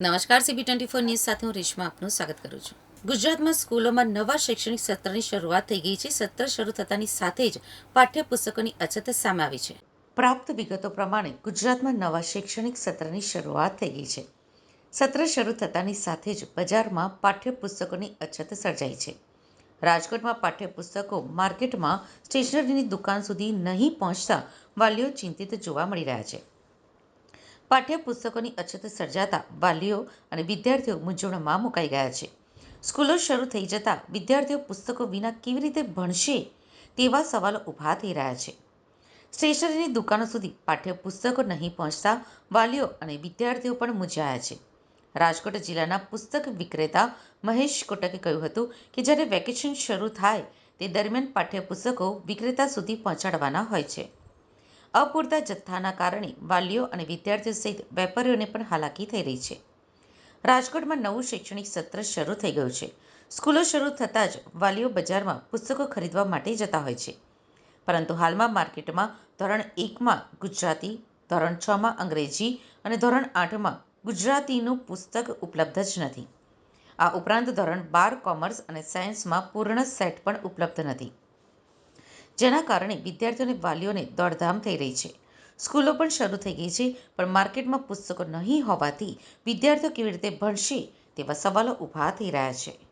નમસ્કાર CB twenty four news સાથે હું રેશમા આપનું સ્વાગત કરું છું. ગુજરાતમાં સ્કૂલોમાં નવા શૈક્ષણિક સત્રની શરૂઆત થઈ ગઈ છે. સત્ર શરૂ થતાની સાથે જ પાઠ્યપુસ્તકોની અછત સામે આવી છે. પ્રાપ્ત વિગતો પ્રમાણે ગુજરાતમાં નવા શૈક્ષણિક સત્રની શરૂઆત થઈ ગઈ છે. સત્ર શરૂ થતાની સાથે જ બજારમાં પાઠ્યપુસ્તકોની અછત સર્જાઈ છે. રાજકોટમાં પાઠ્યપુસ્તકો માર્કેટમાં સ્ટેશનરીની દુકાન સુધી નહીં પહોંચતા વાલીઓ ચિંતિત જોવા મળી રહ્યા છે. પાઠ્યપુસ્તકોની અછત સર્જાતા વાલીઓ અને વિદ્યાર્થીઓ મૂંઝવણમાં મુકાઈ ગયા છે. સ્કૂલો શરૂ થઈ જતા વિદ્યાર્થીઓ પુસ્તકો વિના કેવી રીતે ભણશે તેવા સવાલો ઊભા થઈ રહ્યા છે. સ્ટેશનરીની દુકાનો સુધી પાઠ્યપુસ્તકો નહીં પહોંચતા વાલીઓ અને વિદ્યાર્થીઓ પણ મૂંઝાયા છે. રાજકોટ જિલ્લાના પુસ્તક વિક્રેતા મહેશ કોટકે કહ્યું હતું કે જ્યારે વેકેશન શરૂ થાય તે દરમિયાન પાઠ્યપુસ્તકો વિક્રેતા સુધી પહોંચાડવાના હોય છે. અપૂરતા જથ્થાના કારણે વાલીઓ અને વિદ્યાર્થીઓ સહિત વેપારીઓને પણ હાલાકી થઈ રહી છે. રાજકોટમાં નવું શૈક્ષણિક સત્ર શરૂ થઈ ગયું છે. સ્કૂલો શરૂ થતાં જ વાલીઓ બજારમાં પુસ્તકો ખરીદવા માટે જતા હોય છે. પરંતુ હાલમાં માર્કેટમાં ધોરણ એકમાં ગુજરાતી, ધોરણ છમાં અંગ્રેજી અને ધોરણ આઠમાં ગુજરાતીનું પુસ્તક ઉપલબ્ધ જ નથી. આ ઉપરાંત ધોરણ બાર કોમર્સ અને સાયન્સમાં પૂર્ણ સેટ પણ ઉપલબ્ધ નથી. જેના કારણે વિદ્યાર્થીઓને વાલીઓને દોડધામ થઈ રહી છે. સ્કૂલો પણ શરૂ થઈ ગઈ છે, પણ માર્કેટમાં પુસ્તકો નહીં હોવાથી વિદ્યાર્થીઓ કેવી રીતે ભણશે તેવા સવાલો ઊભા થઈ રહ્યા છે.